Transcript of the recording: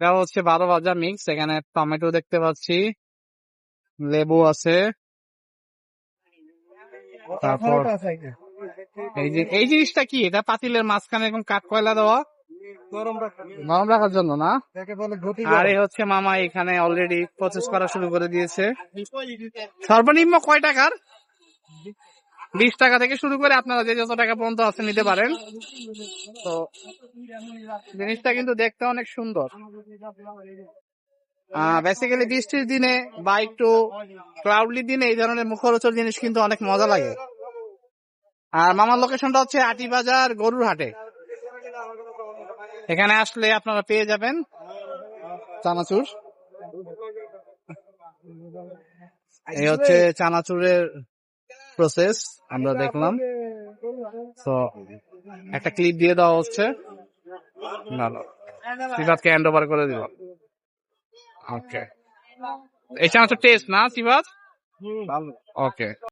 এটা হচ্ছে বারো ভাজা মিক্স এখানে টমেটো দেখতে পাচ্ছি, লেবু আছে। তারপর এই যে, এই জিনিসটা কি? এটা পাতিলের মাঝখানে এরকম কাঠ কয়লা দেওয়া? নরম রাখার জন্য না? আর এই হচ্ছে মামা এখানে অলরেডি প্রসেস করা শুরু করে দিয়েছে। সর্বনিম্ন কয় টাকার? বিশ টাকা থেকে শুরু করে আপনারা যে যত টাকা পর্যন্ত আছে নিতে পারেন। তো জিনিসটা কিন্তু দেখতে অনেক সুন্দর। বেসিক্যালি বৃষ্টির দিনে বা একটু ক্লাউডলি দিনে এই ধরনের মুখরোচক জিনিস কিন্তু অনেক মজা লাগে। আর মামার লোকেশনটা হচ্ছে আটি বাজার গরুর হাটে। এখানে আসলে আপনারা পেয়ে যাবেন চানাচুর। এই হচ্ছে চানাচুরের প্রসেস আমরা দেখলাম। তো একটা ক্লিপ দিয়ে দেওয়া হচ্ছে। ভালো সিফাতকে হ্যান্ড ওভার করে দিব ওকে এই চান্স টেস্ট না সিফাত ওকে